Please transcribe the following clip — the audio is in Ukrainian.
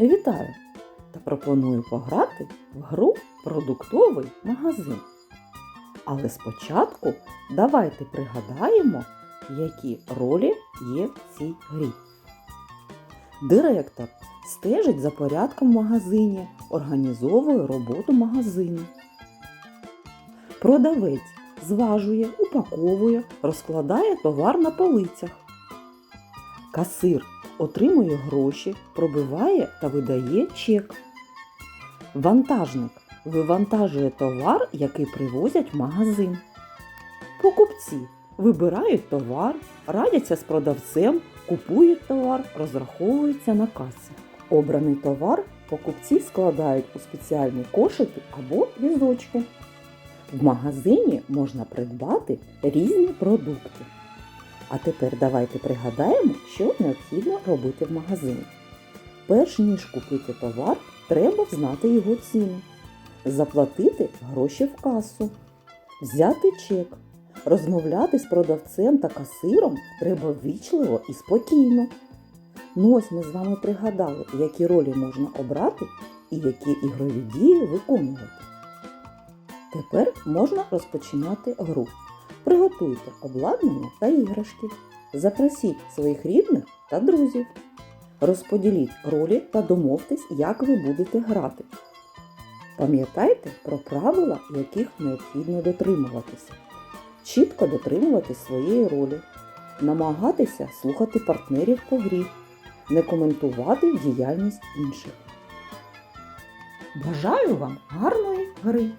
Вітаю! Та пропоную пограти в гру Продуктовий магазин. Але спочатку давайте пригадаємо, які ролі є в цій грі. Директор стежить за порядком в магазині, організовує роботу магазину. Продавець зважує, упаковує, розкладає товар на полицях. Касир отримує гроші, пробиває та видає чек. Вантажник вивантажує товар, який привозять в магазин. Покупці вибирають товар, радяться з продавцем, купують товар, розраховуються на касі. Обраний товар покупці складають у спеціальні кошики або візочки. В магазині можна придбати різні продукти. А тепер давайте пригадаємо, що необхідно робити в магазині. Перш ніж купити товар, треба знати його ціну, заплатити гроші в касу, взяти чек, розмовляти з продавцем та касиром треба ввічливо і спокійно. Ну ось ми з вами пригадали, які ролі можна обрати і які ігрові дії виконувати. Тепер можна розпочинати гру. Приготуйте обладнання та іграшки. Запросіть своїх рідних та друзів. Розподіліть ролі та домовтесь, як ви будете грати. Пам'ятайте про правила, яких необхідно дотримуватися. Чітко дотримуватись своєї ролі, намагатися слухати партнерів по грі, не коментувати діяльність інших. Бажаю вам гарної гри!